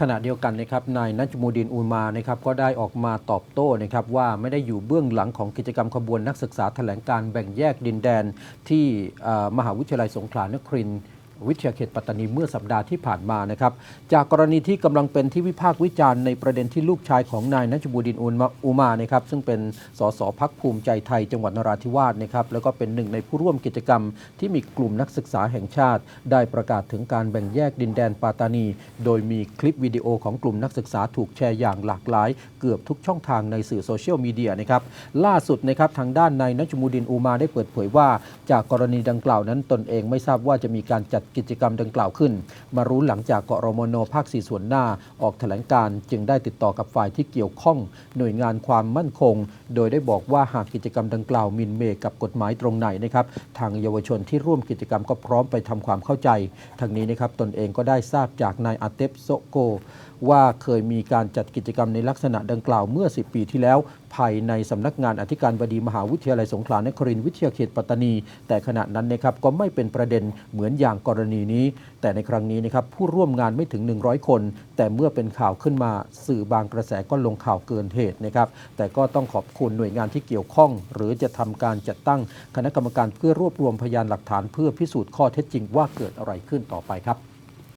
ขณะเดียวกันนะครับนายนัจมูดินอุลมานะครับก็ได้ออกมาตอบโต้นะครับว่าไม่ได้อยู่เบื้องหลังของกิจกรรมขบวนนักศึกษาแถลงการแบ่งแยกดินแดนที่มหาวิทยาลัยสงขลานครินทร์ วิทยาเขตปัตตานีเมื่อสัปดาห์ที่ผ่านมานะครับ จากกรณีที่กำลังเป็นที่วิพากษ์วิจารณ์ในประเด็นที่ลูกชายของนายนัจมูดินอุมาอุมานะครับซึ่งเป็นสสพักภูมิใจไทยจังหวัดนราธิวาสนะครับแล้วก็เป็นหนึ่งในผู้ร่วมกิจกรรม ที่มีกลุ่มนักศึกษาแห่งชาติ ได้ประกาศถึงการแบ่งแยกดินแดนปาตตานี โดยมีคลิปวิดีโอของกลุ่มนักศึกษาถูกแชร์อย่างหลากหลาย เกือบทุกช่องทางในสื่อโซเชียลมีเดียนะครับล่าสุดนะครับทางด้านนายนัจมูดินอูมาได้เปิดเผยว่า จากกรณีดังกล่าวนั้นตนเองไม่ทราบว่าจะมีการจัดกิจกรรมดังกล่าวขึ้น มารู้หลังจากกรมนภาคสี่ส่วนหน้าออกแถลงการ์จึงได้ติดต่อกับฝ่ายที่เกี่ยวข้อง หน่วยงานความมั่นคงโดยได้บอกว่าหากกิจกรรมดังกล่าวมินเมกับกฎหมายตรงไหนนะครับทางเยาวชนที่ร่วมกิจกรรมก็พร้อมไปทำความเข้าใจทางนี้นะครับตนเองก็ได้ทราบจากนายอาเตปโซโก ว่าเคยมีการจัดกิจกรรมในลักษณะดังกล่าวเมื่อ 10 ปีที่แล้ว ภายในสำนักงานอธิการบดีมหาวิทยาลัยสงขลานครินทร์วิทยาเขตปัตตานี แต่ขณะนั้นนะครับก็ไม่เป็นประเด็นเหมือนอย่างกรณีนี้ แต่ในครั้งนี้นะครับผู้ร่วมงานไม่ถึง 100 คน แต่เมื่อเป็นข่าวขึ้นมาสื่อบางกระแสก็ลงข่าวเกินเหตุนะครับแต่ก็ต้องขอบคุณหน่วยงานที่เกี่ยวข้อง หรือจะทำการจัดตั้งคณะกรรมการเพื่อรวบรวมพยานหลักฐาน เพื่อพิสูจน์ข้อเท็จจริงว่าเกิดอะไรขึ้นต่อไปครับ